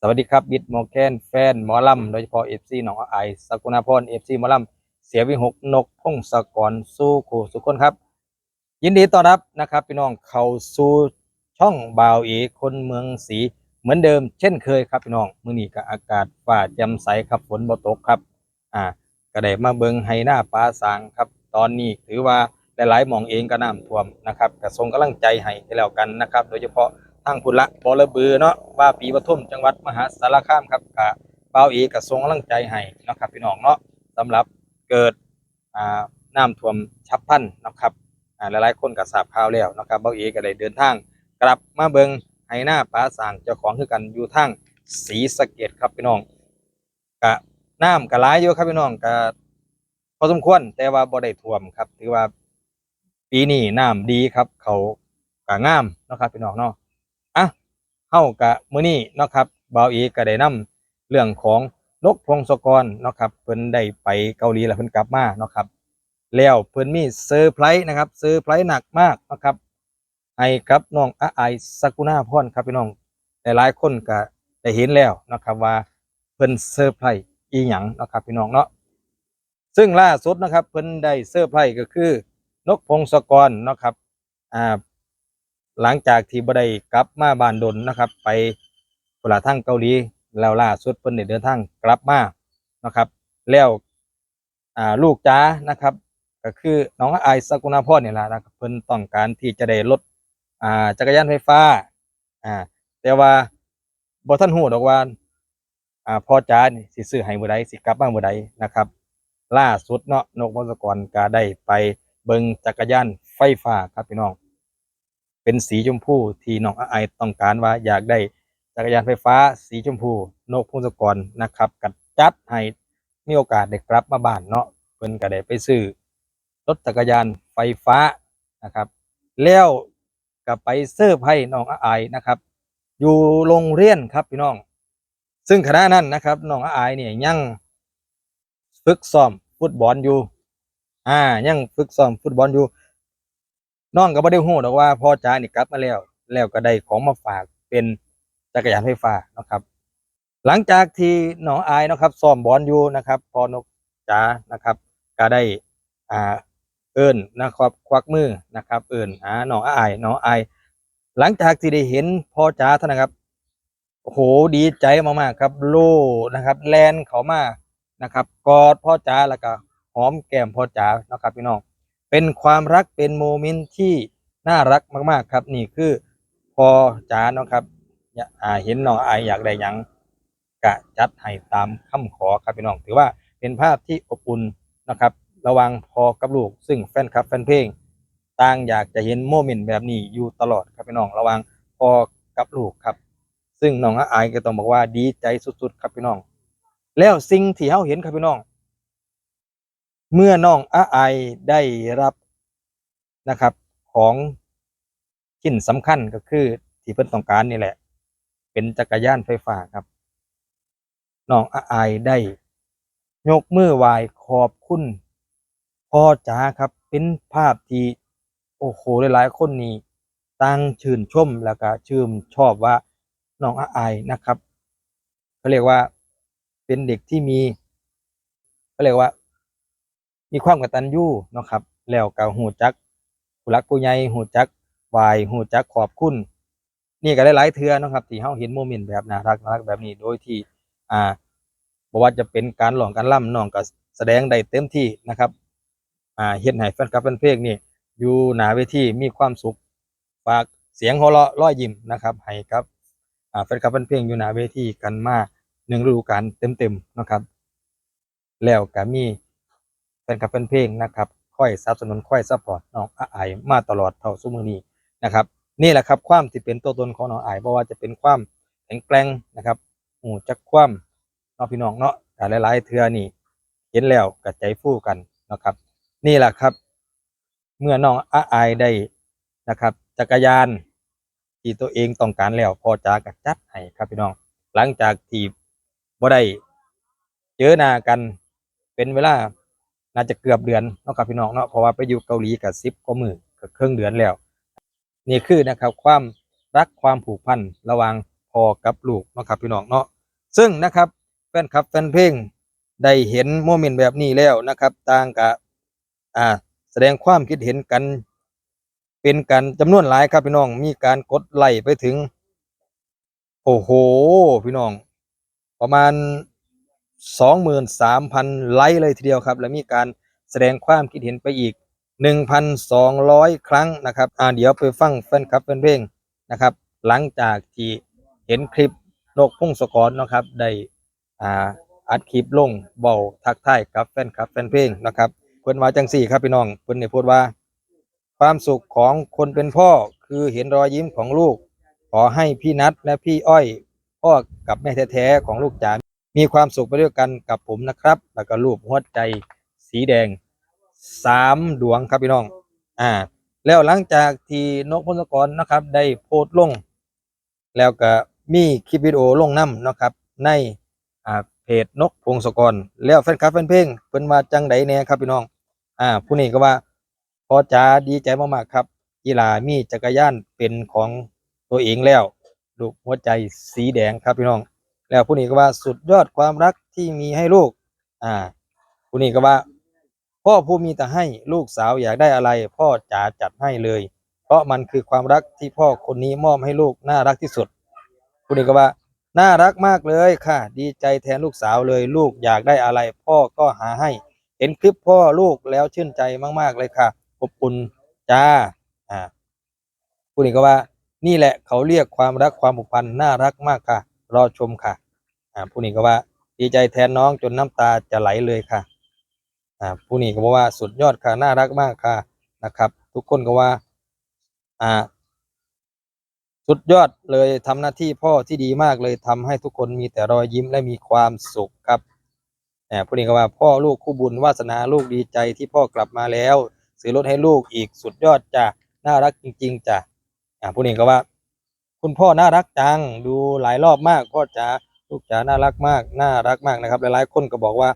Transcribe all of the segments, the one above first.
สวัสดีครับบิดโมแกนแฟนหมอลำโดยเฉพาะเอฟซีหนองไอสกุณาพรเอฟซีหมอลำเสียวิหกนกพงศกรสู้ขู่สุขคนครับ ยินดีต้อนรับนะครับ พี่น้องเข้าสู่ช่องบ่าวเอคนเมืองศรีเหมือนเดิมเช่นเคยครับพี่น้องมื้อนี้ก็อากาศฟ้าแจ่มใสครับฝนบ่ตกครับ อ่าก็ได้มาเบิงไฮหน้าปลาสางครับ ตอนนี้ถือว่าหลายๆหมองเองก็น้ำท่วมนะครับก็ส่งกำลังใจให้ให้แล้วกันนะครับ โดยเฉพาะ ทางพุละบอระบือเนาะว่าปีปทุมจังหวัดมหาสารคามครับกะเป้าเอกกระทรงกำลังใจให้เนาะครับพี่น้องเนาะสำหรับเกิดน้ำท่วมฉับพันนะครับหลายๆคนก็ทราบข่าวแล้วนะครับเป้าเอกก็ได้เดินทาง กลับมาเบิงไห้หน้าป้าสางเจ้าของคือกันอยู่ทางศรีสะเกดครับพี่น้องกะน้ำกะหลายอยู่ครับพี่น้องกะพอสมควรแต่ว่าบ่ได้ท่วมครับ ถือว่าปีนี้น้ำดีครับ เขากะงามนะครับพี่น้องเนาะ เฮากะมื้อนี้เนาะครับบ่าวอีก็ได้นำเรื่องของนกพงศกรเนาะครับเพิ่นได้ไปเกาหลีแล้วเพิ่นกลับมาเนาะครับแล้วเพิ่นมีเซอร์ไพรส์นะครับเซอร์ไพรส์หนักมากนะครับให้กับน้องอาไอสกุณาพรครับพี่น้องหลายๆคนก็ได้เห็นแล้วนะครับว่าเพิ่นเซอร์ไพรส์อีหยังนะครับพี่น้องเนาะซึ่งล่าสุดนะครับเพิ่นได้เซอร์ไพรส์ก็คือนกพงศกรเนาะครับอ่า หลังจากที่บ่ได้กลับมาบ้านดนนะครับ ไปกุลาทางเกาหลีแล้วล่าสุดเพิ่นได้เดินทางกลับมานะครับ แล้วอ่าลูกจ้านะครับ ก็คือน้องไอสกุณาพรนี่แหละนะครับเพิ่นต้องการที่จะได้รถอ่าจักรยานไฟฟ้าอ่าแต่ว่าบ่ทันฮู้ดอกว่าอ่าพ่อจ้านี่สิซื้อให้มื้อใดสิกลับมามื้อใดนะครับ ล่าสุดเนาะนกพงศกรก็ได้ไปเบิงจักรยานไฟฟ้าครับพี่น้อง เป็นสีชมพูที่น้องไอต้องการว่าอยากได้จักรยานไฟฟ้าสีชมพูนกพงศกรนะครับกัดจัดให้มีโอกาสได้กลับมาบ้านเนาะเพิ่นก็ได้ไปซื้อรถจักรยานไฟฟ้านะครับ แล้วก็ไปเซอร์ไพรส์น้องอายนะครับ อยู่โรงเรียนครับพี่น้อง ซึ่งขณะนั้นนะครับน้องอายเนี่ยยังฝึกซ้อมฟุตบอลอยู่ อ่ายังฝึกซ้อมฟุตบอลอยู่ น้องก็บ่ได้ฮู้ดอกว่าพ่อจ๋านี่กลับมาแล้ว แล้วก็ได้ของมาฝากเป็นจักรยานไฟฟ้านะครับ หลังจากที่น้องอายนะครับซ้อมบอลอยู่นะครับพอนกจ๋านะครับ ก็ได้อ่าเอิ้นะครับควักมือนะครับ เอิ้นหาน้องอายน้องอาย หลังจากที่ได้เห็นพ่อจ๋าท่านั้นครับโอ้โหดีใจมากๆครับ โล่นะครับ แลนเขามานะครับ กอดพ่อจ๋าแล้วก็หอมแก้มพ่อจ๋านะครับพี่น้อง เป็นความรักเป็นโมเมนต์ที่น่ารักมาก ๆ ครับ นี่คือพอจ๋าเนาะครับอยากอ่าเห็นน้องอายอยากได้ยังกะจัดให้ตามคำขอครับพี่น้อง ถือว่าเป็นภาพที่อบอุ่นนะครับ ระวังพอกับลูก ซึ่งแฟนคลับแฟนเพลงต่างอยากจะเห็นโมเมนต์แบบนี้อยู่ตลอดครับพี่น้อง ระวังพอกับลูกครับ ซึ่งน้องอายก็ต้องบอกว่าดีใจสุดๆ ครับพี่น้อง แล้วสิ่งที่เฮาเห็นครับพี่น้อง เมื่อน้องอาไอได้รับนะครับของชิ้นสำคัญก็คือที่เพิ่นต้องการนี่แหละ เป็นจักรยานไฟฟ้าครับน้องอาไอได้ ยกมือไหว้ขอบคุณพ่อจ๋าครับ เป็นภาพที่โอ้โหหลายๆคนนี่ต่างชื่นชมแล้วก็ชื่นชอบว่าน้องอาไอนะครับเขาเรียกว่าเป็นเด็กที่มีเขาเรียกว่า มีความกตัญญูเนาะครับ แล้วก็หูจักผู้หลักผู้ใหญ่หูจักวายหูจักขอบคุณ นี่ก็หลายๆเทือเนาะครับ ที่เฮาเห็นโมเมนต์แบบน่ารักน่ารักแบบนี้โดยที่อ่าบ่ว่าจะเป็นการร้องการล่ำน้องก็แสดงได้เต็มที่นะครับอ่าเฮ็ดให้แฟนคลับแฟนเพลงนี่อยู่หน้าเวทีมีความสุขฝากเสียงหัวเราะรอยยิ้มนะครับให้กับอ่าแฟนคลับแฟนเพลงอยู่หน้าเวทีกันมาหนึ่งฤดูกาลเต็มๆนะครับ แล้วก็มี ฟนคลับแฟนเพลงนะครับค่อยสนับสนุนค่อยซัพพอร์ตน้องอาไอายมาตลอดเท่าซุมือนี้นะครับนี่แหละครับความที่เป็นตัวตนของน้องอาไอายเพราะว่าจะเป็นความแข็งแกร่งนะครับหูจักความน้องพี่น้องเนาะแต่หลายๆเทือนี่เห็นแล้วกับใจฟู่กันนะครับ นี่แหละครับ เมื่อน้องอาไอายได้นะครับ จักรยานที่ตัวเองต้องการแล้วพอจากัจัดให้ครับพี่น้อง หลังจากที่บ่ได้เจอหน้ากันเป็นเวลา น่าจะเกือบเดือนเนาะครับพี่น้องเนาะเพราะว่าไปอยู่เกาหลีกับซิปก็มือกับครึ่งเดือนแล้ว นี่คือนะครับความรักความผูกพันระหว่างพ่อกับลูกเนาะครับพี่น้องเนาะซึ่งนะครับแฟนคลับแฟนเพลงได้เห็นโมเมนต์แบบนี้แล้วนะครับต่างกับอ่าแสดงความคิดเห็นกัน เป็นกันจำนวนหลายครับพี่น้องมีการกดไลค์ไปถึง โอ้โห พี่น้อง ประมาณ 23,000 ไลค์เลยทีเดียวครับ และมีการแสดงความคิดเห็นไปอีก 1,200 ครั้งนะครับอ่าเดี๋ยวไปฟังแฟนคลับแฟนเพลงนะครับ หลังจากที่เห็นคลิปนกพุ่งศกรเนะครับได้อ่าอัดคลิปลงเบาทักทายกับแฟนคลับแฟนเพลงนะครับเพิ่นว่าจังสี่ครับพี่น้องเพิ่นได้พูดว่า ความสุขของคนเป็นพ่อคือเห็นรอยยิ้มของลูก ขอให้พี่นัทและพี่อ้อยพ่อกับแม่แท้ๆของลูกจ๋า มีความสุขไปด้วยกันกับผมนะครับ แล้วก็รูปหัวใจสีแดงสามดวงครับพี่น้อง อ่า แล้วหลังจากที่นกพงศกรนะครับ ได้โพสต์ลง แล้วก็มีคลิปวิดีโอลงน้ำนะครับ ในอ่าเพจนกพงศกร แล้วแฟนคลับแฟนเพลงเพิ่นว่าจังไดแน่ครับพี่น้อง อ่า ผู้นี้ก็ว่าพอจ๋าดีใจมากๆครับกีฬามีจักรยานเป็นของตัวเองแล้วลูกหัวใจสีแดงครับพี่น้อง แล้วผู้นี้ก็ว่าสุดยอดความรักที่มีให้ลูก อ่า ผู้นี้ก็ว่า พ่อผู้มีแต่ให้ลูกสาวอยากได้อะไร พ่อจ๋าจัดให้เลย เพราะมันคือความรักที่พ่อคนนี้มอบให้ลูกน่ารักที่สุด ผู้นี้ก็ว่า น่ารักมากเลยค่ะ ดีใจแทนลูกสาวเลย ลูกอยากได้อะไร พ่อก็หาให้ เห็นคลิปพ่อลูกแล้วชื่นใจมากๆเลยค่ะอบอุ่นจ้า อ่า ผู้นี้ก็ว่า นี่แหละเขาเรียกความรักความผูกพันน่ารักมากค่ะ รอชมค่ะ อ่าผู้นี้ก็ว่าดีใจแทนน้องจนน้ำตาจะไหลเลยค่ะ อ่าผู้นี้ก็บอกว่าสุดยอดค่ะน่ารักมากค่ะนะครับ ทุกคนก็ว่า อ่า สุดยอดเลยทำหน้าที่พ่อที่ดีมากเลยทำให้ทุกคนมีแต่รอยยิ้มและมีความสุขครับแหมผู้นี้ก็ว่าพ่อลูกคู่บุญวาสนาลูกดีใจที่พ่อกลับมาแล้ว ซื้อรถให้ลูกอีกสุดยอดจ้ะน่ารักจริง ๆจ้ะอ่าผู้นี้ก็ว่า คุณพ่อน่ารักจัง ดูหลายรอบมาก พ่อจ๋าลูกจ๋าน่ารักมากน่ารักมากนะครับ หลายๆคนก็บอกว่า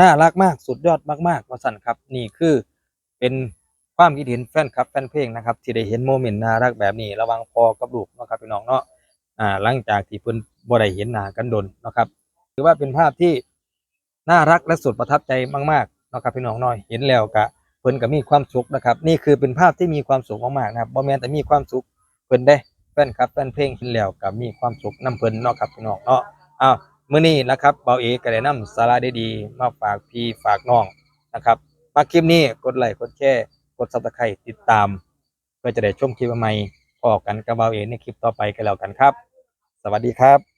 น่ารักมากสุดยอดมากๆว่าสั่นครับ นี่คือเป็นความคิดเห็นแฟนคลับแฟนเพลงนะครับที่ได้เห็นโมเมนต์น่ารักแบบนี้ ระวังพอกับลูกนาะครับพี่น้องเนาะอ่าหลังจากที่เพิ่นบ่ได้เห็นหน้ากันดนนะครับถือว่าเป็นภาพที่น่ารักและสุดประทับใจมากๆนาะครับพี่น้องเนาะเห็นแล้วก็เพิ่นก็มีความสุขนะครับ นี่คือเป็นภาพที่มีความสุขมากๆนะครับบ่แม่นแต่มีความสุขเพิ่นได้ แฟนครับแฟนเพลงเห็นแล้วก็มีความสุขนํเพิ่นเนาะครับพี่น้องเนาะอ้าวมื้อนี้นะครับเบาเอก็ได้นำสาระดีๆมาฝากพี่ฝากน้องนะครับมาคลิปนี้กดไลค์กดแชร์กดซับสไครต์ติดตาม เพื่อจะได้ชมคลิปใหม่ๆพอกันกับเบาเอในคลิปต่อไปกันแล้วกันครับ สวัสดีครับ